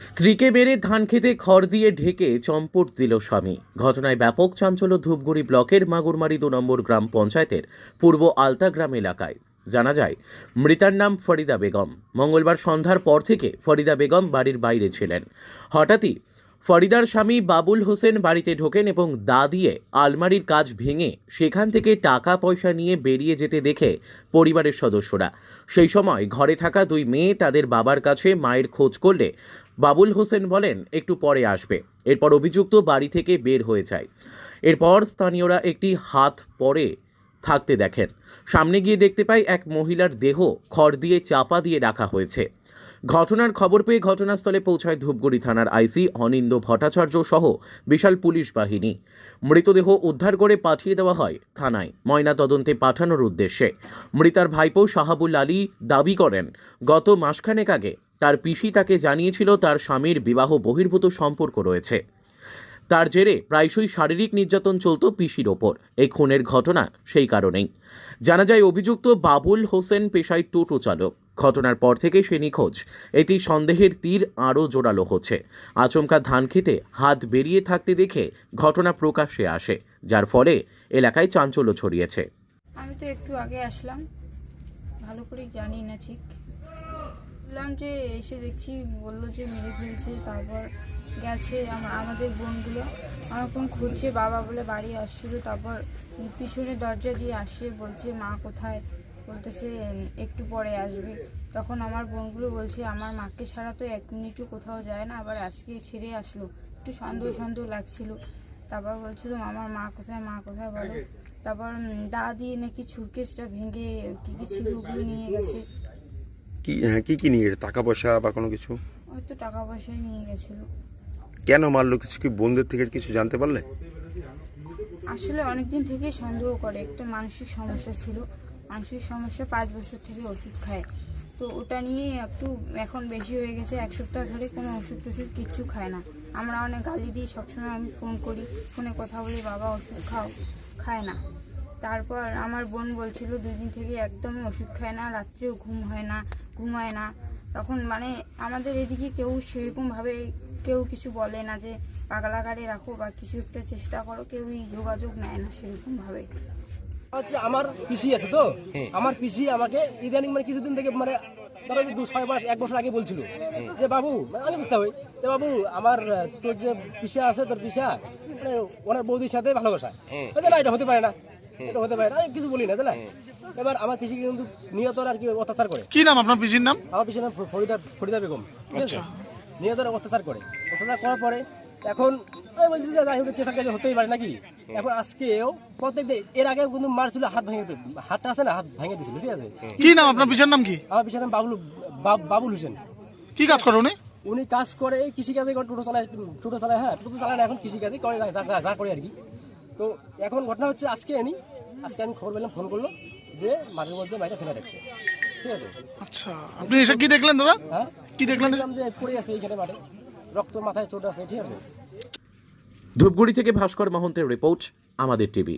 স্ত্রীকে বেড়ে ধান খেতে খড় দিয়ে ঢেকে চম্পট দিল স্বামী। ঘটনায় ব্যাপক চাঞ্চল্য ধূপগুড়ি ব্লকের মাগুরমারি দু নম্বর গ্রাম পঞ্চায়েতের পূর্ব আলতা গ্রাম এলাকায়। জানা যায়, মৃতার নাম ফরিদা বেগম। মঙ্গলবার সন্ধ্যার পর থেকে ফরিদা বেগম বাড়ির বাইরে ছিলেন। হঠাৎই ফরিদার স্বামী বাবুল হোসেন বাড়িতে ঢোকেন এবং দা দিয়ে আলমারির কাজ ভেঙে সেখান থেকে টাকা পয়সা নিয়ে বেরিয়ে যেতে দেখে পরিবারের সদস্যরা। সেই সময় ঘরে থাকা দুই মেয়ে তাদের বাবার কাছে মায়ের খোঁজ করলে বাবুল হোসেন বলেন, একটু পরে আসবে। এরপর অভিযুক্ত বাড়ি থেকে বের হয়ে যায়। এরপর স্থানীয়রা একটি হাত পরে থাকতে দেখেন। সামনে গিয়ে দেখতে পাই এক মহিলার দেহ খড় দিয়ে চাপা দিয়ে রাখা হয়েছে। ঘটনার খবর পেয়ে ঘটনাস্থলে পৌঁছায় ধূপগুড়ি থানার আইসি অনিন্দ ভট্টাচার্য সহ বিশাল পুলিশ বাহিনী। মৃতদেহ উদ্ধার করে পাঠিয়ে দেওয়া হয় থানায়। ময়না তদন্তে পাঠানোর উদ্দেশ্যে। মৃতার ভাইপো শাহাবুল আলী দাবি করেন, গত মাসখানেক আগে তার পিসি তাকে জানিয়েছিল তার স্বামীর বিবাহ বহির্ভূত সম্পর্ক রয়েছে। তার জেরে প্রায়শই শারীরিক নির্যাতন চলত পিসির ওপর। এই খুনের ঘটনা সেই কারণেই। জানা যায়, অভিযুক্ত বাবুল হোসেন পেশায় টোটো চালক। ঘটনার পর থেকে সে নিখোঁজ। এটি সন্দেহের তীর আরও জোরালো হচ্ছে। আচমকা ধান খেতে হাত বেরিয়ে থাকতে দেখে ঘটনা প্রকাশ্যে আসে, যার ফলে এলাকায় চাঞ্চল্য ছড়িয়েছে। আমি তো একটু আগে আসলাম। ভালো করে জানি না ঠিক। বললাম যে এসে দেখছি, বলল যে মেরে ফেলছে, তারপর গেছে আম- আমাদের বোনগুলো। আমারকম খুঁজছে বাবা বলে বাড়ি আসছিল, তারপর পিছনে দরজা দিয়ে আসছে, বলছে, মা কোথায়? বলতেছে, একটু পরে আসবে। তখন আমার বোনগুলো বলছে, আমার মাকে ছাড়া তো এক মিনিটও কোথাও যায় না, আবার আজকে ছেড়ে আসলো। একটু সন্দেহ সন্দেহ লাগছিল। তারপর বলছিল, আমার মা কোথায় মা কোথায় বলো? তারপর দা দিয়ে নাকি সুটকেসটা ভেঙে কি কি ছিল ওগুলো নিয়ে গেছে। কি হ্যাঁ কি কি নিয়ে গেছে? টাকা পয়সা বা কোনো কিছু? হয়তো টাকা পয়সা নিয়ে গেছিল। কেন মারলো? কিছু কি বোনদের থেকে কিছু জানতে পারলে? আসলে অনেকদিন থেকেই সন্দেহ করে। একটা মানসিক সমস্যা ছিল। মানসিক সমস্যা পাঁচ বছর থেকে ওষুধ খায়। তো ওটা নিয়ে একটু এখন বেশি হয়ে গেছে। এক সপ্তাহ ধরে কোনো ওষুধ টষুধ কিচ্ছু খায় না। আমরা অনেক গালি দিই। সবসময় আমি ফোন করি। ফোনে কথা বলি বাবা ওষুধ খাও। খায় না। তারপর আমার বোন বলছিল দুই দিন থেকে একদমই ওষুধ খায় না রাত্রেও ঘুম হয় না ঘুমায় না। তখন মানে আমাদের এদিকে কেউ সেরকমভাবে কেউ কিছু বলে না যে পাগলাগারে রাখো বা কিছু একটা চেষ্টা করো কেউই যোগাযোগ নেয় না সেরকমভাবে। হচ্ছে আমার পিসি আছে তো? আমার পিসি আমাকে ইদানিং মানে কিছুদিন থেকে মানে ধরো দু ছয় মাস এক বছর আগে বলছিল যে বাবু মানে আমি বুঝতে হবে যে বাবু আমার তোর যে পিসা আছে তোর পিসা মানে ওনার বৌদির সাথে ভালোবাসা। না এটা হতে পারে না। এটা হতে পারে না। কিছু বলি না তাই না এবার আমার পিসি কিন্তু নিহতর আর কি অত্যাচার করে? কি নাম আপনার পিসির নাম? আমার পিছনে ফরিদা ফরিদা বেগম ঠিক আছে? নিহতর অত্যাচার করে। অত্যাচার করার পরে এখন আমি বলছি যে যাই হোক কেসা কেসে হতেই পারে নাকি? এখন আজকেও প্রত্যেক দিন এর আগে কিন্তু মারছিল হাত ভেঙে হাতটা আছে না? হাত ভেঙে দিয়েছিল ঠিক আছে? কি নাম আপনার পিসির নাম কি? আমার পিছনে বাবুল বাব- বাবুল হোসেন। কি কাজ করে উনি? উনি কাজ করে এই কৃষিকাজে টোটো চালায় টোটো চালায় হ্যাঁ টোটো চালায় না এখন কৃষিকাজে করে যা করে আর কি। তো এখন ঘটনা হচ্ছে আজকে আনি আজকে আমি খবর পেলাম ফোন করল যে মাঠের মধ্যে বাইরে ফেলে রাখছে। ঠিক আছে? আচ্ছা আপনি এসে কি দেখলেন দাদা? হ্যাঁ? কি দেখলেন যে পড়ে আছে এইখানে মাঠে রক্ত মাথায় চোট আছে ঠিক আছে? ধূপগুড়ি থেকে ভাস্কর মহন্তের রিপোর্ট আমাদের টিভি।